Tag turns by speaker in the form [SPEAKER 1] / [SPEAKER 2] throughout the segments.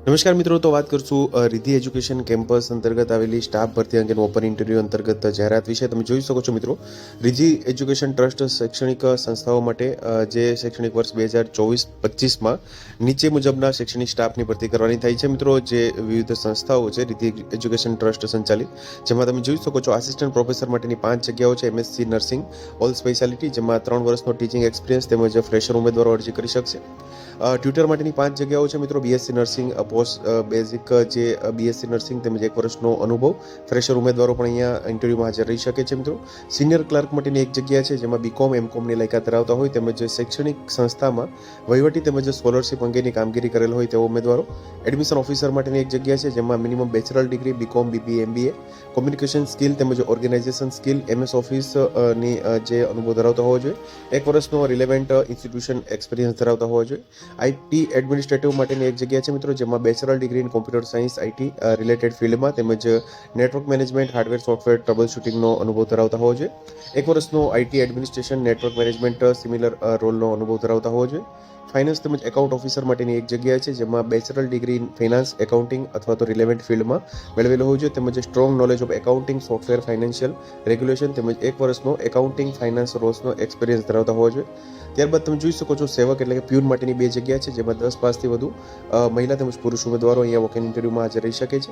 [SPEAKER 1] નમસ્કાર મિત્રો, તો વાત કરશું રિધિ એજ્યુકેશન કેમ્પસ અંતર્ગત આવેલી સ્ટાફ ભરતી અંગેનું ઓપન ઇન્ટરવ્યૂ અંતર્ગત જાહેરાત વિશે. તમે જોઈ શકો છો મિત્રો રિધિ એજ્યુકેશન ટ્રસ્ટ શૈક્ષણિક સંસ્થાઓ માટે જે શૈક્ષણિક વર્ષ બે હજાર ચોવીસ પચીસમાં નીચે મુજબના શૈક્ષણિક સ્ટાફની ભરતી કરવાની થાય છે મિત્રો. જે વિવિધ સંસ્થાઓ છે રિધિ એજ્યુકેશન ટ્રસ્ટ સંચાલિત, જેમાં તમે જોઈ શકો છો આસિસ્ટન્ટ પ્રોફેસર માટેની પાંચ જગ્યાઓ છે, એમએસસી, નર્સિંગ, ઓલ સ્પેશિયાલિટી, જેમાં ત્રણ વર્ષનો ટીચિંગ એક્સપિરિયન્સ તેમજ ફ્રેશર ઉમેદવારો અરજી કરી શકશે. ટ્યુટર માટેની પાંચ જગ્યાઓ છે મિત્રો, બીએસસી, નર્સિંગ પોસ્ટ બેઝિક જે બીએસસી નર્સિંગ તેમજ એક વર્ષનો અનુભવ. ફ્રેશર ઉમેદવારો પણ અહીંયા ઇન્ટરવ્યૂમાં હાજર રહી શકે છે મિત્રો. સિનિયર ક્લાર્ક માટેની એક જગ્યા છે જેમાં બીકોમ એમકોમની લાયકાત ધરાવતા હોય તેમજ શૈક્ષણિક સંસ્થામાં વહીવટી તેમજ સ્કોલરશિપ અંગેની કામગીરી કરેલ હોય તેવા ઉમેદવારો. એડમિશન ઓફિસર માટેની એક જગ્યા છે જેમાં minimum bachelor degree BCom BB MBA communication skill તેમજ organisation skill MS office uh, ની અ, જે અનુભવ ધરાવતા હોવો જોઈએ. એક વર્ષનો રિલેવન્ટ ઇન્સ્ટિટ્યુશન એક્સપિરિયન્સ ધરાવતા હોવો જોઈએ. આઈટી એડમિનિસ્ટ્રેટિવ માટેની એક જગ્યા છે મિત્રો જેમાં bachelor degree in computer science, IT related ફિલ્ડમાં તેમજ network management, hardware, software trouble શૂટિંગનો અનુભવ ધરાવતા હોવો જોઈએ. એક વર્ષનો IT administration, network management similar રોલનો અનુભવ ધરાવતા હોવો જોઈએ. ફાઇનાન્સ તેમજ એકાઉન્ટ ઓફિસર માટેની એક જગ્યા છે, જેમાં bachelor degree in finance, accounting અથવા તો રિલેવન્ટ ફિલ્ડમાં મેળવેલો હોવું જોઈએ. તેમજ strong knowledge of accounting, software, financial regulation તેમજ એક વર્ષનો એકાઉન્ટિંગ ફાઇનાન્સ રોલ્સનો એક્સપિરિયન્સ ધરાવતા હોવો જોઈએ. ત્યારબાદ તમે જોઈ શકો છો સેવક એટલે કે પ્યુન માટેની બે જગ્યા છે, જેમાં દસ પાસથી વધુ મહિલા તેમજ પુરુષ ઉમેદવારો અહીંયા વોક ઇન્ટરવ્યૂમાં હાજર રહી શકે છે.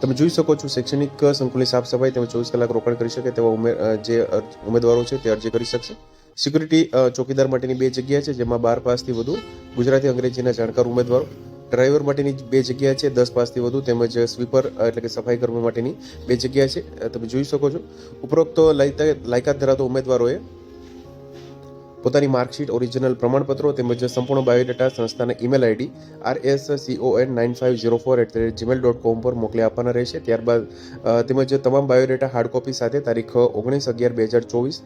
[SPEAKER 1] તમે જોઈ શકો છો શૈક્ષણિક સંકુલની સાફ સફાઈ તેમજ ચોવીસ કલાક રોકાણ કરી શકે તેવા ઉમેર જે ઉમેદવારો છે તે અરજી કરી શકશે. સિક્યુરિટી ચોકીદાર માટેની બે જગ્યા છે, જેમાં બાર પાસથી વધુ ગુજરાતી, અંગ્રેજીના જાણકાર ઉમેદવારો, ડ્રાઈવર માટેની બે જગ્યા છે, દસ પાસથી વધુ તેમજ સ્વીપર એટલે કે સફાઈ કર્મી માટેની બે જગ્યા છે. તમે જોઈ શકો છો. ઉપરોક્ત લાયકા- લાયકાત ધરાવતા ઉમેદવારોએ પોતાની માર્કશીટ, ઓરિજિનલ પ્રમાણપત્રો તેમજ સંપૂર્ણ બાયોડેટા સંસ્થાના email ID R S CON nine five zero four at the rate Gmail dot com પર મોકલી આપવાના રહેશે. ત્યારબાદ તેમજ તમામ બાયોડેટા હાર્ડ કોપી સાથે તારીખ ઓગણીસ અગિયાર બે હજાર ચોવીસ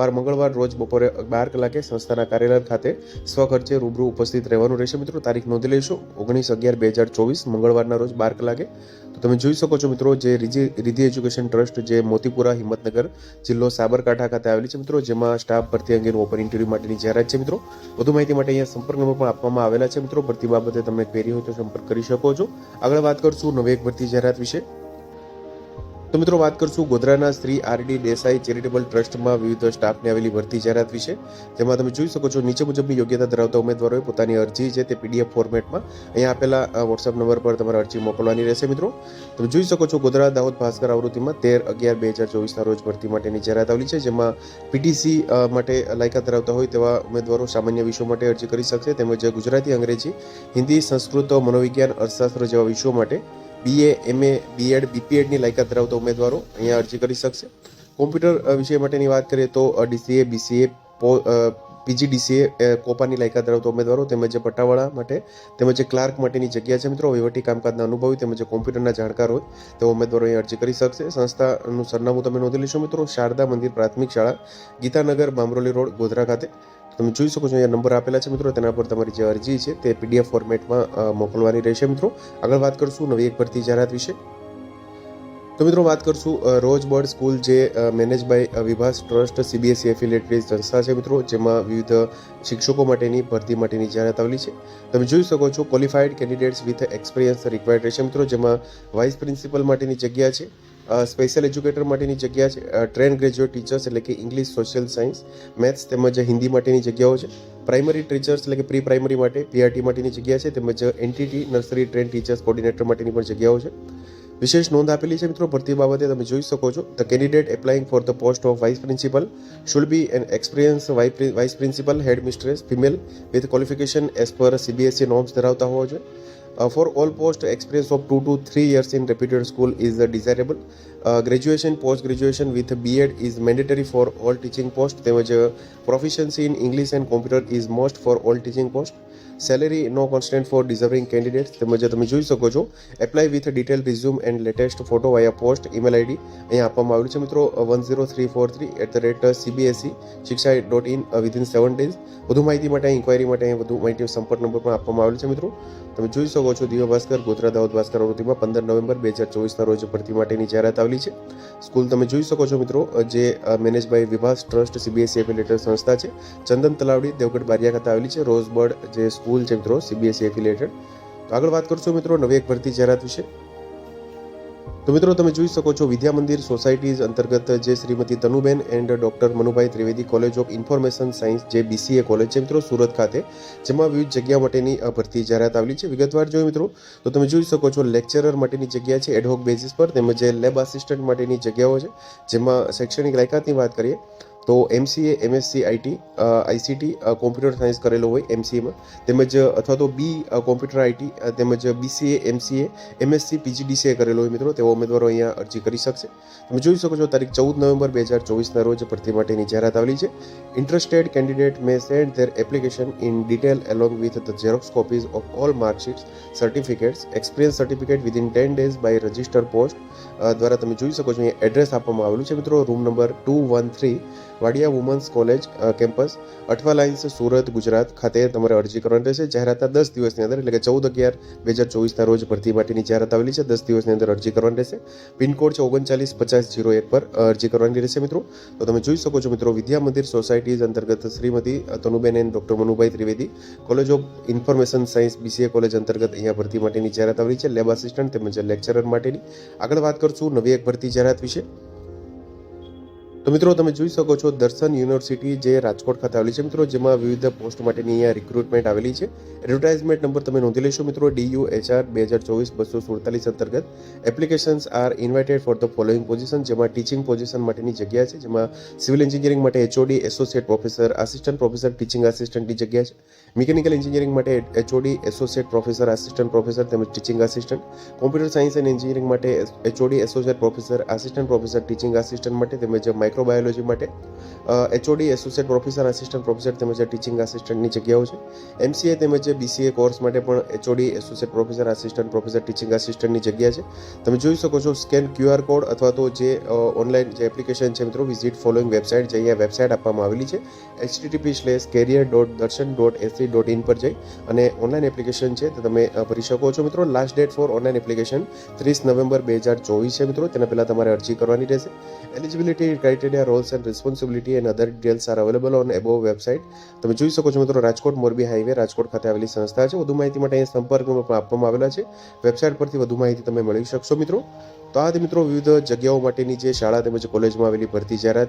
[SPEAKER 1] વાર મંગળવાર રોજ બપોરે બાર કલાકે સંસ્થાના કાર્યાલય ખાતે સ્વખર્ચે રૂબરૂ ઉપસ્થિત રહેવાનું રહેશે. મિત્રો, તારીખ નોંધી લેશો ઓગણીસ અગિયાર બે હજાર ચોવીસ, મંગળવારના રોજ બાર કલાકે. તો તમે જોઈ શકો છો મિત્રો, જે રીજી, રિધિ એજ્યુકેશન ટ્રસ્ટ જે મોતીપુરા હિંમતનગર જિલ્લો સાબરકાંઠા ખાતે આવેલી છે. મિત્રો, જેમાં સ્ટાફ ભરતી અંગેનું ઓપન ઇન્ટરવ્યૂ માટેની જાહેરાત છે મિત્રો. વધુ માહિતી માટે અહીંયા સંપર્ક નંબર પણ આપવામાં આવેલા છે મિત્રો. ભરતી બાબતે તમને ક્વેરી હોય તો સંપર્ક કરી શકો છો. આગળ વાત કરશું નવી એક ભરતી જાહેરાત વિશે. તો મિત્રો વાત કરશું ગોધરાના Shri R D Desai charitable ટ્રસ્ટમાં વિવિધ સ્ટાફને આવેલી ભરતી જાહેરાત વિશે, જેમાં તમે જોઈ શકો છો નીચે મુજબની યોગ્યતા ધરાવતા ઉમેદવારોએ પોતાની અરજી છે તે પીડીએફ ફોર્મેટમાં. અહીંયા આપેલા વોટ્સએપ નંબર પર તમારે અરજી મોકલવાની રહેશે મિત્રો. તમે જોઈ શકો છો ગોધરા દાહોદ ભાસ્કર આવૃત્તિમાં તેર અગિયાર બે હજાર ચોવીસના રોજ ભરતી માટેની જાહેરાત આવેલી છે, જેમાં પીટીસી માટે લાયકાત ધરાવતા હોય તેવા ઉમેદવારો સામાન્ય વિષયો માટે અરજી કરી શકશે, તેમજ ગુજરાતી, અંગ્રેજી, હિન્દી, સંસ્કૃત, મનોવિજ્ઞાન, અર્થશાસ્ત્ર જેવા વિષયો માટે બીએ એમએ બીએડ બીપીએડની લાયકાત ધરાવતા ઉમેદવારો અહીંયા અરજી કરી શકશે. કોમ્પ્યુટર વિષય માટેની વાત કરીએ તો ડીસીએ બીસીએ પીજીડીસીએ કોપાની લાયકાત ધરાવતા ઉમેદવારો તેમજ પટ્ટાવાળા માટે તેમજ ક્લાર્ક માટેની જગ્યા છે મિત્રો. વહીવટી કામકાજના અનુભવી તેમજ કોમ્પ્યુટરના જાણકાર હોય તેવા ઉમેદવારો અહીં અરજી કરી શકશે. સંસ્થાનું સરનામું તમે નોંધી લેશો મિત્રો. શારદા મંદિર પ્રાથમિક શાળા, ગીતાનગર બામરોલી રોડ, ગોધરા ખાતે. તમે જોઈ શકો છો, અહીંયા નંબર આપેલા છે મિત્રો. તેના પર તમારી જે અરજી છે, તે પીડીએફ ફોર્મેટમાં મોકલવાની રહેશે મિત્રો. આગળ વાત કરશું નવી એક ભરતી જાહેરાત વિશે. તો મિત્રો, વાત કરશું રોજ બોર્ડ સ્કૂલ જે manage by Vibhas trust CBSE affiliated સંસ્થા છે મિત્રો, જેમાં વિવિધ શિક્ષકો માટેની ભરતી માટેની જાહેરાત આવેલી છે. તમે જોઈ શકો છો qualified candidates with experience required રહેશે મિત્રો, જેમાં વાઇસ પ્રિન્સિપલ માટેની જગ્યા છે. સ્પેશિયલ એજ્યુકેટર માટેની જગ્યા છે. ટ્રેન ગ્રેજ્યુએટ ટીચર્સ એટલે કે ઇંગ્લિશ સોશિયલ સાયન્સ મેથ્સ તેમજ હિન્દી માટેની જગ્યાઓ છે. પ્રાઇમરી ટીચર્સ એટલે કે પ્રી પ્રાઇમરી માટે પીઆરટી માટેની જગ્યા છે તેમજ NTT nursery train teachers coordinator માટેની પણ જગ્યાઓ છે. વિશેષ નોંધ આપેલી છે મિત્રો, ભરતી બાબતે તમે જોઈ શકો છો. The candidate applying for the post of vice principal should be an experience vice principal headmistress female with qualification as per CBSC norms ધરાવતા હોવા જોઈએ. Uh, for all post, experience of two to three years in reputed school is uh, desirable. Uh, graduation, post graduation with B.Ed is mandatory for all teaching post. તેમજ uh, proficiency in English and computer is most for all teaching post.
[SPEAKER 2] Salary no constant for deserving candidate તેમજ તમે જોઈ શકો છો apply with detail resume and latest photo via post email ID અહીંયા આપવામાં આવ્યું છે. મિત્રો one zero three four three at the rate CBSE Shiksha dot in within seven days વધુ માહિતી માટે ઇન્ક્વાયરી માટે અહીં વધુ માહિતી સંપર્ક નંબર પણ આપવામાં આવેલ છે, મિત્રો. તમે જોઈ શકો છો દિવ્ય ભાસ્કર ગોધરા, દાહોદ, ભાસ્કર આવૃત્તિમાં પંદર નવેમ્બર બે હજાર ચોવીસના રોજ ભરતી માટેની જાહેરાત આવેલી છે. સ્કૂલ તમે જોઈ શકો છો, મિત્રો જે manage by Vibhas trust CBSE affiliated સંસ્થા છે. ચંદન તલાવડી, દેવગઢ બારિયા ખાતે આવેલી છે. રોઝબર્ડ જે સ્કૂલ છે મિત્રો સીબીએસઈ એફિલેટેડ તો આગળ વાત કરશું મિત્રો નવી એક ભરતી જાહેરાત વિશે. તો મિત્રો તમે જોઈ શકો છો વિદ્યા મંદિર સોસાયટીઝ અંતર્ગત જે Shrimati Tanuben and doctor Manubhai Trivedi college of information science જે બીસીએ કોલેજ છે મિત્રો સુરત ખાતે, જેમાં વિવિધ જગ્યા માટેની ભરતી જાહેરાત આવેલી છે. વિગતવાર જોઈએ મિત્રો, તો તમે જોઈ શકો છો લેક્ચરર માટેની જગ્યા છે એડહોક બેઝિસ પર, તેમજ લેબ આસિસ્ટન્ટ માટેની જગ્યાઓ છે, જેમાં શૈક્ષણિક લાયકાતની વાત કરીએ તો MCA MSc IT ICT computer science કરેલો હોય એમસીએમાં તેમજ, અથવા તો બી કોમ્પ્યુટર આઈટી તેમજ બીસીએ એમસીએ એમએસસી પીજીડીસીએ કરેલો હોય મિત્રો તેવા ઉમેદવારો અહીંયા અરજી કરી શકશે. તમે જોઈ શકો છો, તારીખ ચૌદ નવેમ્બર બે હજાર ચોવીસના રોજ ભરતી માટેની જાહેરાત આવેલી છે. Interested candidate may send their application in detail along with the xerox copies of all marksheets certificates experience certificate within ten days by register post દ્વારા તમે જોઈ શકો છો, અહીંયા એડ્રેસ આપવામાં આવેલું છે મિત્રો room number two one three Wadia women's college campus Athwa lines Surat, Gujarat ખાતે તમારે અરજી કરવાની રહેશે. જાહેરાતના દસ દિવસની અંદર, એટલે કે ચૌદ અગિયાર બે હજાર ચોવીસના રોજ ભરતી માટેની જાહેરાત આવેલી છે. દસ દિવસની અંદર અરજી કરવાની રહેશે. પિનકોડ છે ઓગણચાલીસ પચાસ જીરો એક પર અરજી કરવાની રહેશે મિત્રો. તો તમે જોઈ શકો છો મિત્રો, વિદ્યા મંદિર સોસાયટીઝ અંતર્ગત Shrimati Tanuben and, doctor Manubhai Trivedi, college of information science BCA college અંતર્ગત અહીંયા ભરતી માટેની જાહેરાત આવેલી છે. લેબ આસિસ્ટન્ટ તેમજ લેક્ચરર માટેની. આગળ વાત કરશું નવી એક ભરતી જાહેરાત વિશે. તો મિત્રો તમે જોઈ શકો છો દર્શન યુનિવર્સિટી જે રાજકોટ ખાતે આવેલી છે. મિત્રો, જેમાં વિવિધ પોસ્ટ માટેની અહીંયા રિક્રુટમેન્ટ આવેલી છે. એડવર્ટાઇઝમેન્ટ નંબર તમે નોંધી લેશો મિત્રો ડીયુ એચઆર બે હજાર ચોવીસ બસો સુડતાલીસ અંતર્ગત. Applications are invited for the following position જેમાં ટીચિંગ પોઝિશન માટેની જગ્યા છે, જેમાં સિવિલ એન્જિનિયરિંગ માટે HOD associate professor assistant professor teaching આસિસ્ટન્ટની જગ્યા છે. મિકેનિકલ એન્જિનિયરિંગ માટે HOD associate professor assistant professor તેમજ teaching assistant computer science and engineering માટે HOD associate professor assistant professor teaching assistant માટે તેમજ માઇક્રોબાયોલોજી માટે HOD associate professor assistant professor તેમજ teaching આસિસ્ટન્ટની જગ્યાઓ છે. એમસીએ તેમજ બીસીએ કોર્સ માટે પણ HOD associate professor assistant professor teaching આસિસ્ટન્ટની જગ્યા છે. તમે જોઈ શકો છો સ્કેન ક્યુઆર કોડ અથવા તો જે ઓનલાઈન જે એપ્લિકેશન છે મિત્રો વિઝિટ ફોલોઈંગ વેબસાઇટ જે અહીંયા વેબસાઇટ આપવામાં આવેલી છે. HTTP slash career dot Darshan dot AC dot in પર જઈ અને ઓનલાઈન એપ્લિકેશન છે તો તમે ભરી શકો છો મિત્રો. Last date for online application ત્રીસ નવેમ્બર બે હજાર ચોવીસ છે મિત્રો. તેના પહેલાં તમારે અરજી કરવાની રહેશે. Eligibility criteria roles and responsibility and other details are available on above website તમે જોઈ શકો છો મિત્રો, રાજકોટ મોરબી હાઈવે રાજકોટ ખાતે આવેલી સંસ્થા છે. વધુ માહિતી માટે અહીં સંપર્ક આપવામાં આવેલા છે. વેબસાઇટ પરથી વધુ માહિતી તમે મેળવી શકશો મિત્રો. તો આ મિત્રો વિવિધ જગ્યાઓ માટેની જે શાળા તેમજ કોલેજમાં આવેલી ભરતી જાહેરાત